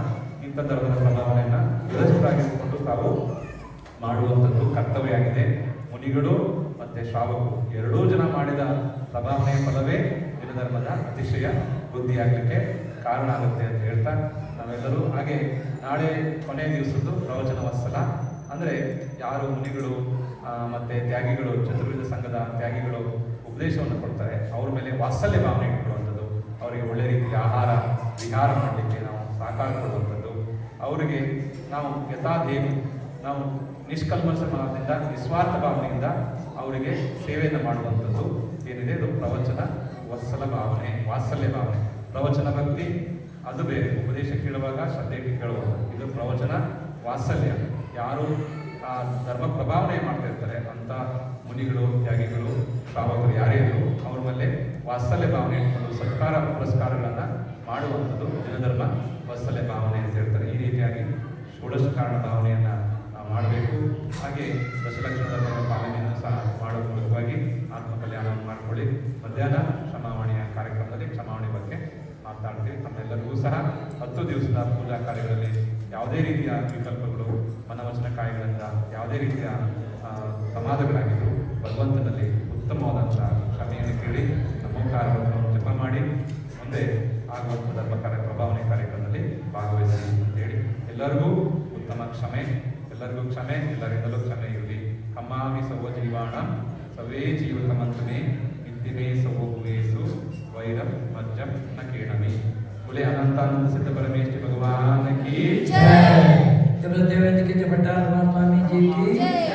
ಇಂಥ ಧರ್ಮದ ಪ್ರಭಾವನೆಯನ್ನ ಗೃಹಸ್ಥರಾಗಿರುವುದು ತಾವು ಮಾಡುವಂಥದ್ದು ಕರ್ತವ್ಯ ಆಗಿದೆ ಮುನಿಗಳು ಮತ್ತೆ ಶ್ರಾವಕರು ಎರಡೂ ಜನ ಮಾಡಿದ ಪ್ರಭಾವನೆಯ ಫಲವೇ ಧರ್ಮದ ಅತಿಶಯ ವೃದ್ಧಿಯಾಗಲಿಕ್ಕೆ ಕಾರಣ ಆಗುತ್ತೆ ಅಂತ ಹೇಳ್ತಾ ನಾವೆಲ್ಲರೂ ಹಾಗೆ ನಾಳೆ ಕೊನೆಯ ದಿವಸದ್ದು ಪ್ರವಚನ ವತ್ಸಲ ಅಂದ್ರೆ ಯಾರು ಮುನಿಗಳು ಮತ್ತು ಮತ್ತೆ ತ್ಯಾಗಿಗಳು, ಚತುರ್ವಿಧ ಸಂಘದ ತ್ಯಾಗಿಗಳು ಉಪದೇಶವನ್ನು ಕೊಡ್ತಾರೆ, ಅವ್ರ ಮೇಲೆ ವಾತ್ಸಲ್ಯ ಭಾವನೆ ಇಟ್ಕೊಳ್ಳುವಂಥದ್ದು. ಅವರಿಗೆ ಒಳ್ಳೆ ರೀತಿಯ ಆಹಾರ, ವಿಹಾರ ಮಾಡಲಿಕ್ಕೆ ನಾವು ಸಹಕಾರ ಕೊಡುವಂಥದ್ದು. ಅವರಿಗೆ ನಾವು ಯಥಾದೇವಿ ನಾವು ನಿಷ್ಕಲ್ಮಶ ಭಾವದಿಂದ ನಿಸ್ವಾರ್ಥ ಭಾವನೆಯಿಂದ ಅವರಿಗೆ ಸೇವೆಯನ್ನು ಮಾಡುವಂಥದ್ದು. ಏನಿದೆ? ಅದು ಪ್ರವಚನ ವತ್ಸಲ ಭಾವನೆ, ವಾತ್ಸಲ್ಯ ಭಾವನೆ. ಪ್ರವಚನ ಭಕ್ತಿ, ಅದು ಬೇರೆ. ಉಪದೇಶ ಕೇಳುವಾಗ ಶ್ರದ್ಧೆ ಕೇಳುವಾಗ. ಇದು ಪ್ರವಚನ ವಾತ್ಸಲ್ಯ. ಯಾರು ಆ ಧರ್ಮ ಪ್ರಭಾವನೆ ಮಾಡ್ತಾ ಇರ್ತಾರೆ ಅಂತ ಮುನಿಗಳು, ತ್ಯಾಗಿಗಳು, ಶ್ರಾವಕರು ಯಾರೇ ಇದ್ರು, ಅವ್ರ ಮೇಲೆ ವಾತ್ಸಲ್ಯ ಭಾವನೆ ಇಟ್ಕೊಂಡು ಸರ್ಕಾರ ಪುರಸ್ಕಾರಗಳನ್ನು ಮಾಡುವಂಥದ್ದು ಜನಧರ್ಮ ವಾತ್ಸಲ್ಯ ಭಾವನೆ ಅಂತ ಹೇಳ್ತಾರೆ. ರೀತಿಯಾಗಿ ಷೋಡಶ ಕಾರಣ ಭಾವನೆಯನ್ನು ಮಾಡಬೇಕು. ಹಾಗೆ ದಶಲಕ್ಷಣ ಧರ್ಮದ ಪಾಲನೆಯನ್ನು ಸಹ ಮಾಡುವ ಮೂಲಕವಾಗಿ ಆತ್ಮ ಕಲ್ಯಾಣವನ್ನು ಮಾಡ್ಕೊಳ್ಳಿ. ಮಧ್ಯಾಹ್ನ ಕ್ಷಮಾವಣೆಯ ಕಾರ್ಯಕ್ರಮದಲ್ಲಿ ಕ್ಷಮಾವಣೆ ಬಗ್ಗೆ ಮಾತನಾಡ್ತೀವಿ. ತಮ್ಮೆಲ್ಲರಿಗೂ ಸಹ ಹತ್ತು ದಿವಸದ ಪೂಜಾ ಕಾರ್ಯಗಳಲ್ಲಿ ಯಾವುದೇ ರೀತಿಯ ವಿಕಲ್ಪಗಳು ಮನವಚನ ಕಾಯಿಗಳಿಂದ ಯಾವುದೇ ರೀತಿಯ ಆ, ಪ್ರಮಾದಗಳಾಗಿದ್ದು ಭಗವಂತನಲ್ಲಿ ಉತ್ತಮವಾದಂಥ ಕ್ಷಮೆ ಎಲ್ಲರಿಗೂ ಕ್ಷಮೆ ಎಲ್ಲರಿಂದಲೂ ಕ್ಷಮೆ ಇರಲಿ ಕಮ್ಮಾಮಿ ಸವೋ ಜೀವಾಣ ಸವೇ ಜೀವ ಮಂಥನೆ ಇಂತಿನೇ ಸವೋ ಭುವೇಸು ವೈರಂ ಮಜ್ಜಂ ನ ಕೇಣಮಿ కులే అనంతానంద సిద్ధ ಕೀ ಜಯ కి జై దేవేంద్ర కించ పట్టాల స్వామి ಜೀ ಕೀ ಜಯ